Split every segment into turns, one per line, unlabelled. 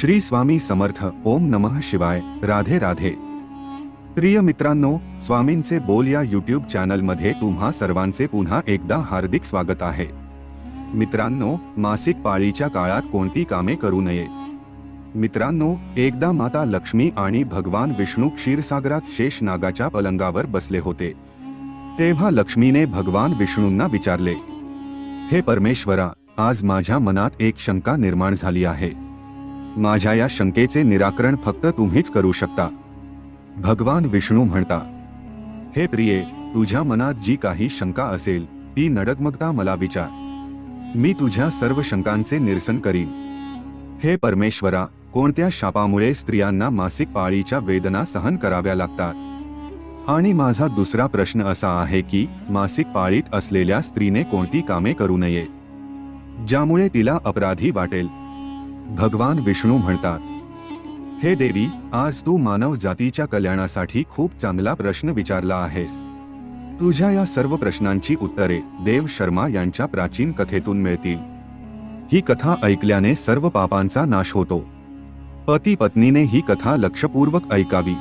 श्री स्वामी समर्थ, ओम नमः शिवाय, राधे राधे। प्रिय मित्रांनो, स्वामींचे बोल या यूट्यूब चॅनलमध्ये तुम्हा सर्वांचे पुन्हा एकदा हार्दिक स्वागत आहे. मित्रांनो, मासिक पाळीच्या काळात कोणती कामे करू नये? मित्रांनो, एकदा माता लक्ष्मी आणि भगवान विष्णू क्षीरसागरात शेष नागाच्या पलंगावर बसले होते. तेव्हा लक्ष्मीने भगवान विष्णूंना विचारले, हे परमेश्वरा, आज माझ्या मनात एक शंका निर्माण झाली आहे. माझ्या या शंकेचे निराकरण फक्त तुम्हीच करू शकता. भगवान विष्णू म्हणता हे प्रिये तुझ्या मनात जी काही शंका असेल ती नडगमगता मला विचार. मी तुझ्या सर्व शंकांचे निरसन करीन. हे परमेश्वरा कोणत्या शापामुळे स्त्रियांना मासिक पाळीच्या वेदना सहन कराव्या लागतात? आणि माझा दुसरा प्रश्न असा आहे की मासिक पाळीत असलेल्या स्त्रीने कोणती कामे करू नये? ज्यामुळे तिला अपराधी वाटेल. भगवान विष्णू म्हणतात हे देवी आज तू मानव जातीच्या कल्याणासाठी खूप चांगला प्रश्न विचारला आहेस. तुझ्या या सर्व प्रश्नांची उत्तरे देव शर्मा यांच्या प्राचीन कथेतून मिळतील. ही कथा ऐकल्याने सर्व पापांचा नाश होतो. पती पत्नीने ही कथा लक्षपूर्वक ऐकावी.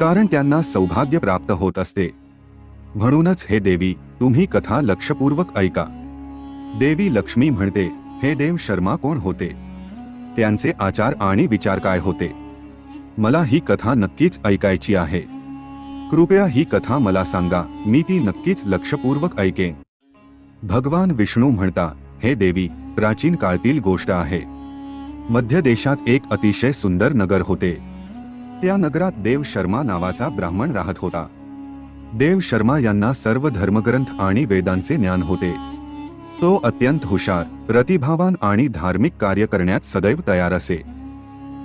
कारण त्यांना सौभाग्य प्राप्त होत असते. म्हणूनच हे देवी तुम्ही कथा लक्षपूर्वक ऐका. देवी लक्ष्मी म्हणते हे देव शर्मा कोण होते? त्यांचे आचार आणि विचार काय होते? मला ही कथा नक्कीच ऐकायची आहे. कृपया ही कथा मला सांगा. मी ती नक्कीच लक्षपूर्वक ऐकेन. भगवान विष्णू म्हणता हे देवी प्राचीन काळतील गोष्ट आहे. मध्य देशात एक अतिशय सुंदर नगर होते. त्या नगरात देव शर्मा नावाचा ब्राह्मण राहत होता. देव शर्मा यांना सर्व धर्मग्रंथ आणि वेदांचे ज्ञान होते. तो अत्यंत हुशार प्रतिभावान आणि धार्मिक कार्य करण्यात सदैव तयार असे.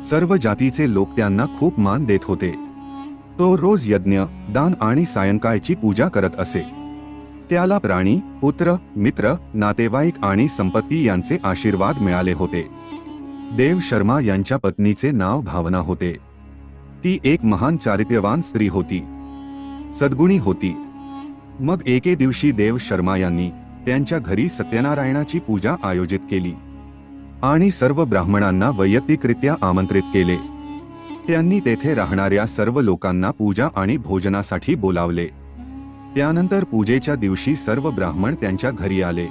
सर्व जातीचे लोक त्यांना खूप मान देत होते. तो रोज यज्ञ दान आणि सायंकाळची पूजा करत असे. त्याला प्राणी पुत्र मित्र नातेवाईक आणि संपत्ती यांचे आशीर्वाद मिळाले होते. देव शर्मा यांच्या पत्नीचे नाव भावना होते. ती एक महान चारित्र्यवान स्त्री होती. सद्गुणी होती. मग एके दिवशी देव शर्मा यांनी त्यांच्या घरी सत्यनारायणाची पूजा आयोजित केली. आणि सर्व ब्राह्मणांना वैयक्तिकरित्या आमंत्रित केले. त्यांनी तेथे राहणाऱ्या सर्व लोकांना पूजा आणि भोजनासाठी बोलावले. त्यानंतर पूजेच्या दिवशी सर्व ब्राह्मण त्यांच्या घरी आले.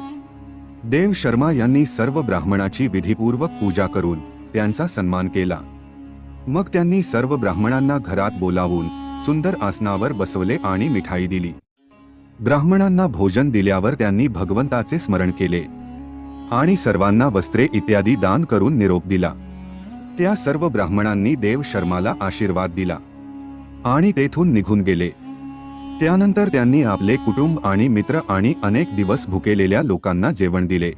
देव शर्मा यांनी सर्व ब्राह्मणाची विधीपूर्वक पूजा करून त्यांचा सन्मान केला. मग त्यांनी सर्व ब्राह्मणांना घरात बोलावून सुंदर आसनावर बसवले आणि मिठाई दिली. ब्राह्मणांना भोजन दिल्यावर त्यांनी भगवंताचे स्मरण केले. आणि सर्वांना वस्त्रे इत्यादी दान करून निरोप दिला. त्या सर्व ब्राह्मणांनी देव शर्माला आशीर्वाद दिला. आणि तेथून निघून गेले. त्यानंतर त्यांनी आपले कुटुंब आणि मित्र आणि अनेक दिवस भुकेलेल्या लोकांना जेवण दिले.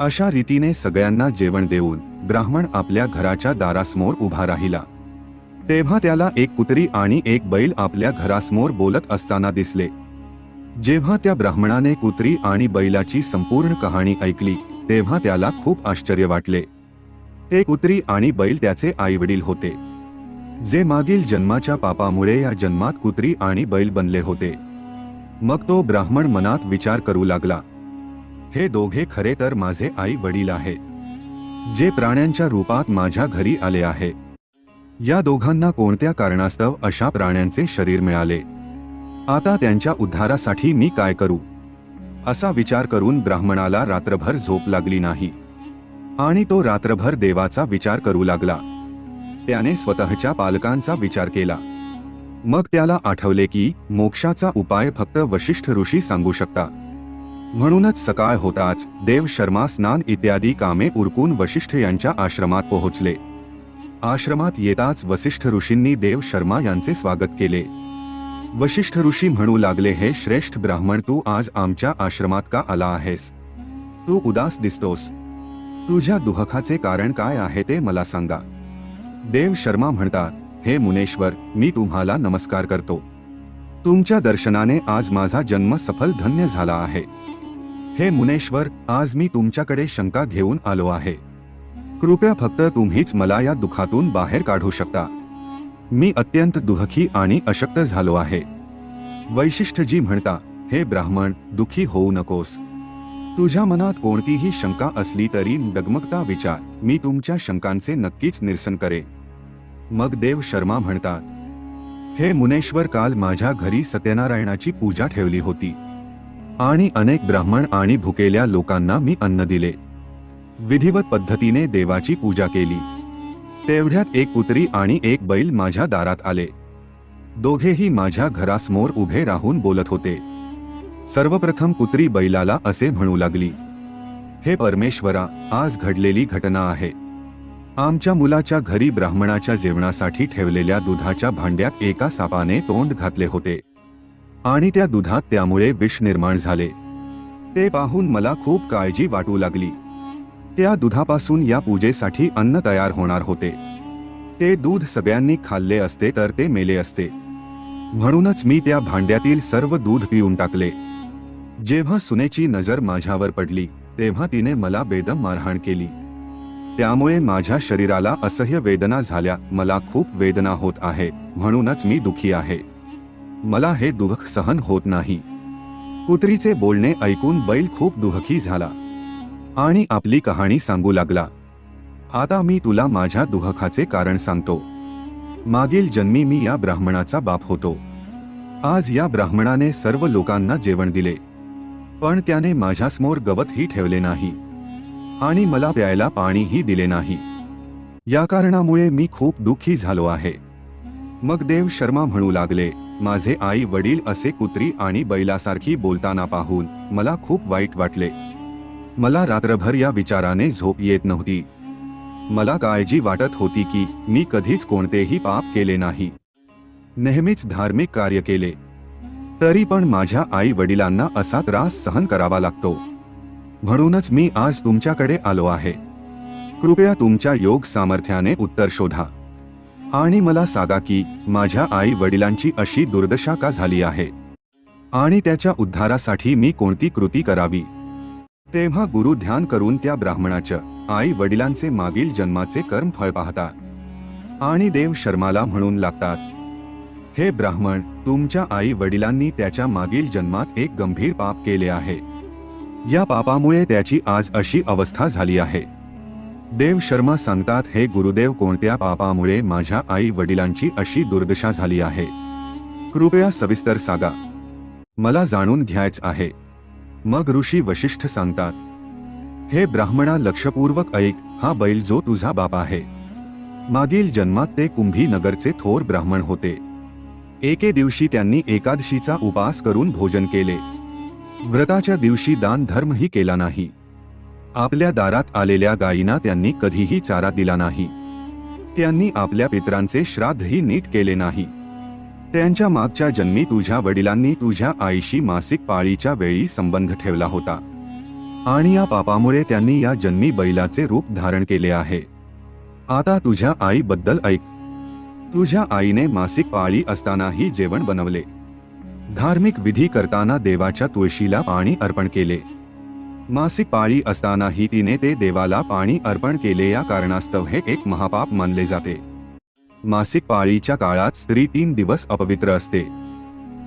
अशा रीतीने सगळ्यांना जेवण देऊन ब्राह्मण आपल्या घराच्या दारासमोर उभा राहिला. तेव्हा त्याला एक कुत्री आणि एक बैल आपल्या घरासमोर बोलत असताना दिसले. जेव्हा त्या ब्राह्मणाने कुत्री आणि बैलाची संपूर्ण कहाणी ऐकली तेव्हा त्याला खूप आश्चर्य वाटले. ते कुत्री आणि बैल त्याचे आईवडील होते. जे मागील जन्माच्या पापामुळे या जन्मात कुत्री आणि बैल बनले होते. मग तो ब्राह्मण मनात विचार करू लागला. हे दोघे खरे तर माझे आई वडील आहेत जे प्राण्यांच्या रूपात माझ्या घरी आले आहे. या दोघांना कोणत्या कारणास्तव अशा प्राण्यांचे शरीर मिळाले? आता त्यांच्या उद्धारासाठी मी काय करू? असा विचार करून ब्राह्मणाला रात्रभर झोप लागली नाही. आणि तो रात्रभर देवाचा विचार करू लागला. त्याने स्वतःच्या पालकांचा विचार केला. मग त्याला आठवले की मोक्षाचा उपाय फक्त वशिष्ठ ऋषी सांगू शकता. म्हणूनच सकाळ होताच देव शर्मा स्नान इत्यादी कामे उरकून वशिष्ठ यांच्या आश्रमात पोहोचले. आश्रमात येताच वसिष्ठ ऋषींनी देव शर्मा यांचे स्वागत केले. वशिष्ठ ऋषी म्हणू लागले हे श्रेष्ठ ब्राह्मण तू आज आमच्या आश्रमात का आला आहेस? तू उदास दिसतोस. तुझ्या दुःखाचे कारण काय आहे ते मला सांगा. देव शर्मा म्हणतात हे मुनेश्वर मी तुम्हाला नमस्कार करतो. तुमच्या दर्शनाने आज माझा जन्म सफल धन्य झाला आहे. हे मुनेश्वर आज मी तुमच्याकडे शंका घेऊन आलो आहे. कृपया फक्त तुम्हीच मला या दुखातून बाहेर काढू शकता. मी अत्यंत दुःखी आणि अशक्त झालो आहे. वैशिष्ट्यजी म्हणता हे ब्राह्मण दुखी होऊ नकोस. तुझ्या मनात कोणतीही शंका असली तरी डगमगता विचार. मी तुमच्या शंकांचे नक्कीच निरसन करे मग देव शर्मा म्हणतात हे मुनेश्वर काल माझ्या घरी सत्यनारायणाची पूजा ठेवली होती. आणि अनेक ब्राह्मण आणि भुकेल्या लोकांना मी अन्न दिले. विधिवत पद्धतीने देवाची पूजा केली. तेवढ्यात एक कुत्री आणि एक बैल माझ्या दारात आले. दोघेही माझ्या घरासमोर उभे राहून बोलत होते. सर्वप्रथम कुत्री बैलाला असे म्हणू लागली हे परमेश्वरा आज घडलेली घटना आहे. आमच्या मुलाच्या घरी ब्राह्मणाच्या जेवणासाठी ठेवलेल्या दुधाच्या भांड्यात एका सापाने तोंड घातले होते. आणि त्या दुधात त्यामुळे विष निर्माण झाले. ते पाहून मला खूप काळजी वाटू लागली. त्या दुधापासून या पूजेसाठी अन्न तयार होणार होते. ते दूध सगळ्यांनी खाल्ले असते तर ते मेले असते. म्हणूनच मी त्या भांड्यातील सर्व दूध पिऊन टाकले. जेव्हा सुनेची नजर माझ्यावर पडली तेव्हा तिने मला बेदम मारहाण केली. त्यामुळे माझ्या शरीराला असह्य वेदना झाल्या मला खूप वेदना होत आहे म्हणूनच मी दुखी आहे. मला हे दुःख सहन होत नाही. कुत्रीचे बोलणे ऐकून बैल खूप दुःखी झाला. आणि आपली कहाणी सांगू लागला. आता मी तुला माझ्या दुःखाचे कारण सांगतो. मागील जन्मी मी या ब्राह्मणाचा बाप होतो. आज या ब्राह्मणाने सर्व लोकांना जेवण दिले. पण त्याने माझ्यासमोर गवतही ठेवले नाही. आणि मला प्यायला पाणीही दिले नाही. या कारणामुळे मी खूप दुःखी झालो आहे. मग देव शर्मा म्हणू लागले माझे आई वडील असे कुत्री आणि बैलासारखी बोलताना पाहून मला खूप वाईट वाटले. मला रात्रभर या विचाराने झोप येत नव्हती. मला काळजी वाटत होती की मी कधीच कोणतेही पाप केले नाही. नेहमीच धार्मिक कार्य केले. तरी पण माझ्या आई वडिलांना असा त्रास सहन करावा लागतो. म्हणूनच मी आज तुमच्याकडे आलो आहे. कृपया तुमच्या योग सामर्थ्याने उत्तर शोधा. आणि मला सांगा की माझ्या आई वडिलांची अशी दुर्दशा का झाली आहे? आणि त्याच्या उद्धारासाठी मी कोणती कृती करावी? तेव्हा गुरु ध्यान करून त्या ब्राह्मणाच्या आई वडिलांचे मागील जन्माचे कर्म फळ पाहतात. आणि देव शर्माला म्हणून लागतात. हे ब्राह्मण तुमच्या आई वडिलांनी त्याच्या मागील जन्मात एक गंभीर पाप केले आहे. या पापामुळे त्याची आज अशी अवस्था झाली आहे. देव शर्मा सांगतात हे गुरुदेव कोणत्या पापामुळे माझ्या आई वडिलांची अशी दुर्दशा झाली आहे? कृपया सविस्तर सांगा. मला जाणून घ्यायच आहे. मग ऋषी वशिष्ठ सांगतात हे ब्राह्मणा लक्षपूर्वक ऐक हा बैल जो तुझा बाप आहे. मागील जन्मात ते कुंभी नगरचे थोर ब्राह्मण होते. एके दिवशी त्यांनी एकादशीचा उपास करून भोजन केले. व्रताच्या दिवशी दान धर्मही केला नाही. आपल्या दारात आलेल्या गायींना त्यांनी कधीही चारा दिला नाही. त्यांनी आपल्या पित्रांचे श्राद्धही नीट केले नाही. त्यांच्या मागच्या जन्मी तुझ्या वडिलांनी तुझ्या आईशी मासिक पाळीच्या वेळी संबंध ठेवला होता. आणि या पापामुळे त्यांनी या जन्मी बैलाचे रूप धारण केले आहे. आता तुझ्या आईबद्दल ऐक. तुझ्या आईने मासिक पाळी असतानाही जेवण बनवले. धार्मिक विधी करताना देवाच्या तुळशीला पाणी अर्पण केले. मासिक पाळी असतानाही तिने ते देवाला पाणी अर्पण केले या कारणास्तव हे एक महापाप मानले जाते. मासिक पाळीच्या काळात स्त्री तीन दिवस अपवित्र असते.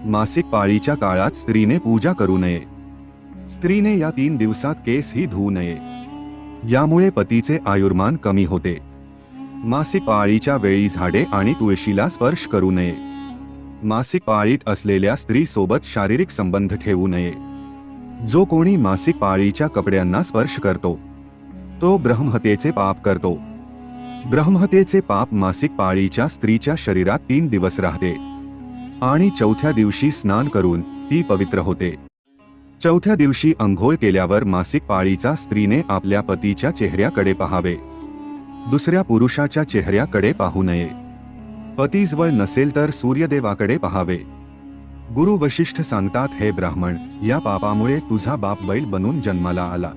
मासिक पाळीच्या काळात स्त्रीने पूजा करू नये. स्त्रीने या तीन दिवसात केसही धुवू नये. यामुळे पतीचे आयुर्मान कमी होते. मासिक पाळीच्या वेळी झाडे आणि तुळशीला स्पर्श करू नये. मासिक पाळीत असलेल्या स्त्रीसोबत शारीरिक संबंध ठेवू नये. जो कोणी मासिक पाळीच्या कपड्यांना स्पर्श करतो तो ब्रह्महत्येचे पाप करतो. ब्रह्महत्येचे पाप मासिक पाळीच्या स्त्रीच्या शरीरात तीन दिवस राहते. आणि चौथ्या दिवशी स्नान करून ती पवित्र होते. चौथ्या दिवशी अंघोळ केल्यावर मासिक पाळीचा स्त्रीने आपल्या पतीच्या चेहऱ्याकडे पाहावे. दुसऱ्या पुरुषाच्या चेहऱ्याकडे पाहू नये. पतीजवळ नसेल तर सूर्यदेवाकडे पाहावे. गुरु वशिष्ठ सांगतात हे ब्राह्मण या पापामुळे तुझा बाप बैल बनून जन्माला आला.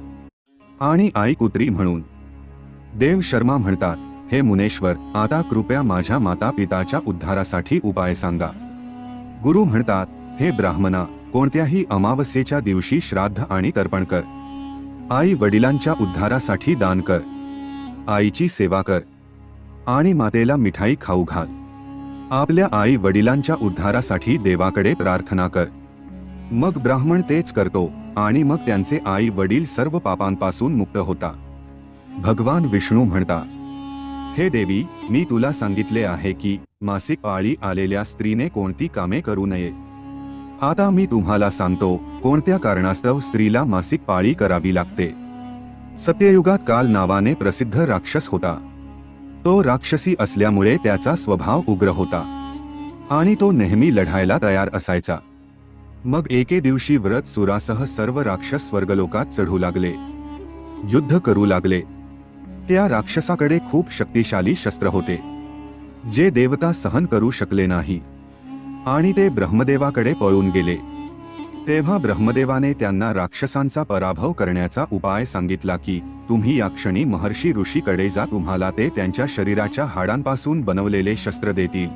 आणि आई कुत्री म्हणून. देव शर्मा म्हणतात हे मुनेश्वर आता कृपया माझ्या माता पिताच्या उद्धारासाठी उपाय सांगा. गुरु म्हणतात हे ब्राह्मणा कोणत्याही अमावस्येच्या दिवशी श्राद्ध आणि तर्पण कर. आई वडिलांच्या उद्धारासाठी दान कर. आईची सेवा कर. आणि मातेला मिठाई खाऊ घाल. आपल्या आई वडिलांच्या उद्धारासाठी देवाकडे प्रार्थना कर. मग ब्राह्मण तेच करतो आणि मग त्यांचे आई वडील सर्व पापांपासून मुक्त होता. भगवान विष्णू म्हणता हे देवी मी तुला सांगितले आहे की मासिक पाळी आलेल्या स्त्रीने कोणती कामे करू नये. आता मी तुम्हाला सांगतो कोणत्या कारणास्तव स्त्रीला मासिक पाळी करावी लागते. सत्ययुगात काल नावाने प्रसिद्ध राक्षस होता. तो राक्षसी असल्यामुळे त्याचा स्वभाव उग्र होता. आणि तो नेहमी लढायला तयार असायचा. मग एके दिवशी व्रत सुरासह सर्व राक्षस स्वर्गलोकात चढू लागले. युद्ध करू लागले. त्या राक्षसाकडे खूप शक्तिशाली शस्त्र होते जे देवता सहन करू शकले नाही. आणि ते ब्रह्मदेवाकडे पळून गेले. तेव्हा ब्रह्मदेवाने त्यांना राक्षसांचा पराभव करण्याचा उपाय सांगितला की तुम्ही या क्षणी महर्षी ऋषीकडे जा तुम्हाला ते त्यांच्या शरीराच्या हाडांपासून बनवलेले शस्त्र देतील.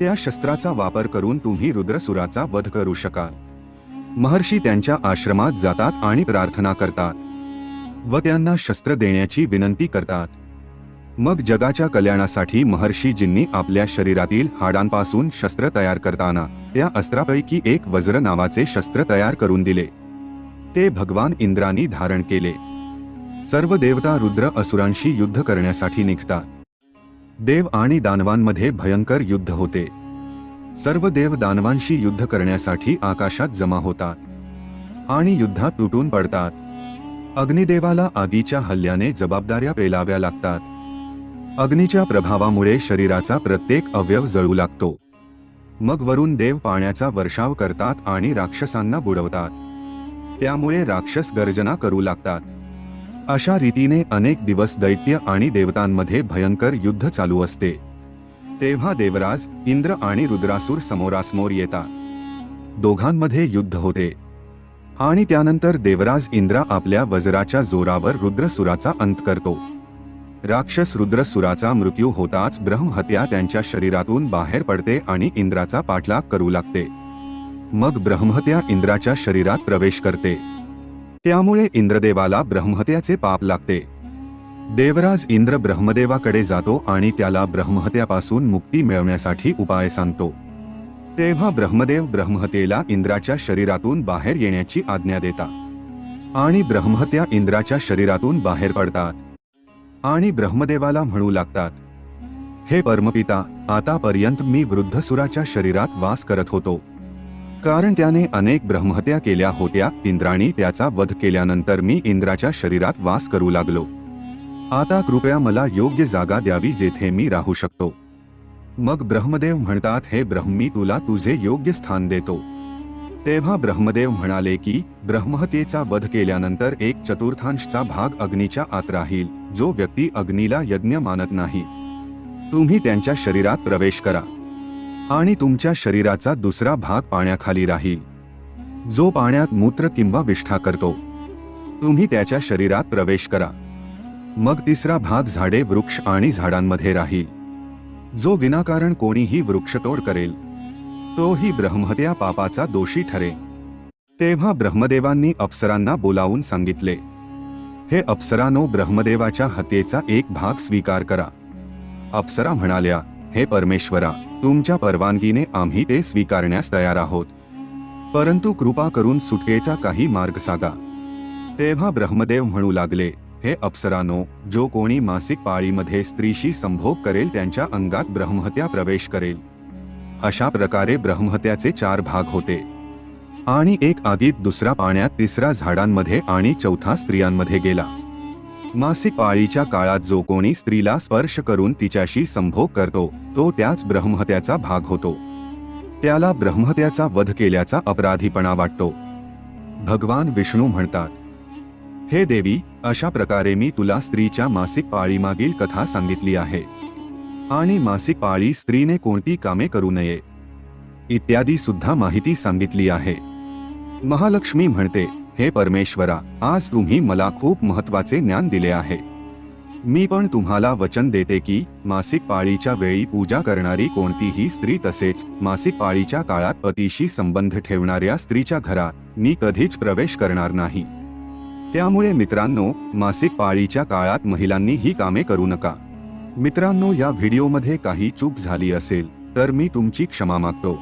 त्या शस्त्राचा वापर करून तुम्ही रुद्रसुराचा वध करू शकाल. महर्षी त्यांच्या आश्रमात जातात आणि प्रार्थना करतात. व त्यांना शस्त्र देण्याची विनंती करतात. मग जगाच्या कल्याणासाठी महर्षीजींनी आपल्या शरीरातील हाडांपासून शस्त्र तयार करताना त्या अस्त्रापैकी एक वज्र नावाचे शस्त्र तयार करून दिले. ते भगवान इंद्रानी धारण केले. सर्व देवता रुद्र असुरांशी युद्ध करण्यासाठी निघतात. देव आणि दानवांमध्ये भयंकर युद्ध होते. सर्व देव दानवांशी युद्ध करण्यासाठी आकाशात जमा होतात. आणि युद्धात तुटून पडतात. अग्निदेवाला आगीच्या हल्ल्याने जबाबदाऱ्या पेलाव्या लागतात. अग्नीच्या प्रभावामुळे शरीराचा प्रत्येक अवयव जळू लागतो. मग वरून देव पाण्याचा वर्षाव करतात आणि राक्षसांना बुडवतात. त्यामुळे राक्षस गर्जना करू लागतात. अशा रीतीने अनेक दिवस दैत्य आणि देवतांमध्ये भयंकर युद्ध चालू असते. तेव्हा देवराज इंद्र आणि रुद्रासूर समोरासमोर येतात. दोघांमध्ये युद्ध होते. आणि त्यानंतर देवराज इंद्रा आपल्या वज्राच्या जोरावर रुद्रसुराचा अंत करतो. राक्षस रुद्रसुराचा मृत्यू होताच ब्रह्महत्या त्यांच्या शरीरातून बाहेर पडते आणि इंद्राचा पाठलाग करू लागते. मग ब्रह्महत्या इंद्राच्या शरीरात प्रवेश करते. त्यामुळे इंद्रदेवाला ब्रह्महत्याचे पाप लागते. देवराज इंद्र ब्रह्मदेवाकडे जातो आणि त्याला ब्रह्महत्यापासून मुक्ती मिळवण्यासाठी उपाय सांगतो. तेव्हा ब्रह्मदेव ब्रह्महत्येला इंद्राच्या शरीरातून बाहेर येण्याची आज्ञा देता आणि ब्रह्महत्या इंद्राच्या शरीरातून बाहेर पडतात. आणि ब्रह्मदेवाला म्हणू लागतात हे परमपिता आतापर्यंत मी वृद्धसुराच्या शरीरात वास करत होतो. कारण त्याने अनेक ब्रह्महत्या केल्या होत्या इंद्राणी त्याचा वध केल्यानंतर मी इंद्राच्या शरीरात वास करू लागलो. आता कृपया मला योग्य जागा द्यावी जेथे मी राहू शकतो. मग ब्रह्मदेव म्हणतात हे ब्रह्मी तुला तुझे योग्य स्थान देतो. तेव्हा ब्रह्मदेव म्हणाले की ब्रह्महत्येचा वध केल्यानंतर एक चतुर्थांशचा भाग अग्नीच्या आत राहील जो व्यक्ती अग्नीला यज्ञ मानत नाही. तुम्ही त्यांच्या शरीरात प्रवेश करा आणि तुमच्या शरीराचा दुसरा भाग पाण्याखाली राहील जो पाण्यात मूत्र किंवा विष्ठा करतो. तुम्ही त्याच्या शरीरात प्रवेश करा. मग तिसरा भाग झाडे वृक्ष आणि झाडांमध्ये राहील. जो विनाकारण कोणीही वृक्षतोड करेल तोही ब्रह्महत्या पापाचा दोषी ठरे तेव्हा ब्रह्मदेवांनी अप्सरांना बोलावून सांगितले हे अप्सरानो ब्रह्मदेवाच्या हत्येचा एक भाग स्वीकार करा. अप्सरा म्हणाल्या हे परमेश्वरा तुमच्या परवानगीने आम्ही ते स्वीकारण्यास तयार आहोत. परंतु कृपा करून सुटकेचा काही मार्ग सांगा. तेव्हा ब्रह्मदेव म्हणू लागले हे अप्सरानो जो कोणी मासिक पाळीमध्ये स्त्रीशी संभोग करेल त्यांच्या अंगात ब्रह्महत्या प्रवेश करेल. अशा प्रकारे ब्रह्महत्याचे चार भाग होते. आणि एक आगीत दुसरा पाण्यात तिसरा झाडांमध्ये आणि चौथा स्त्रियांमध्ये गेला. मासिक पाळीच्या काळात जो कोणी स्त्रीला स्पर्श करून तिच्याशी संभोग करतो तो त्याच ब्रह्महत्याचा भाग होतो. त्याला ब्रह्महत्याचा वध केल्याचा अपराधीपणा वाटतो. भगवान विष्णू म्हणतात हे देवी अशा प्रकारे मी तुला स्त्रीच्या मासिक पाळीमागील कथा सांगितली आहे. आणि मासिक पाळी स्त्रीने कोणती कामे करू नये इत्यादी सुद्धा माहिती सांगितली आहे. महालक्ष्मी म्हणते हे परमेश्वरा आज तुम्ही मला खूप महत्त्वाचे ज्ञान दिले आहे. मी पण तुम्हाला वचन देते की मासिक पाळीच्या वेळी पूजा करणारी कोणतीही स्त्री तसेच मासिक पाळीच्या काळात पतीशी संबंध ठेवणाऱ्या स्त्रीच्या घरात मी कधीच प्रवेश करणार नाही. त्यामुळे मित्रांनो मासिक पाळीच्या काळात महिलांनी ही कामे करू नका. मित्रांनो या व्हिडिओमध्ये काही चूक झाली असेल तर मी तुमची क्षमा मागतो.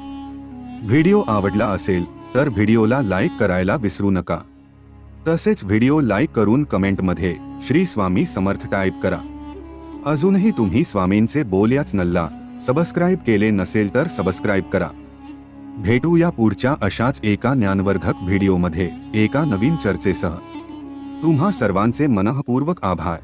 व्हिडिओ आवडला असेल तर व्हिडिओला लाईक करायला विसरू नका. तसेच व्हिडिओ लाईक करून कमेंटमध्ये श्री स्वामी समर्थ टाईप करा. अजूनही तुम्ही स्वामींचे बोल नल्ला सबस्क्राईब केले नसेल तर सबस्क्राईब करा. भेटूया पुढच्या अशाच एका ज्ञानवर्धक व्हिडिओमध्ये एका नवीन चर्चेसह. तुम्हा सर्वांचे मनःपूर्वक आभार.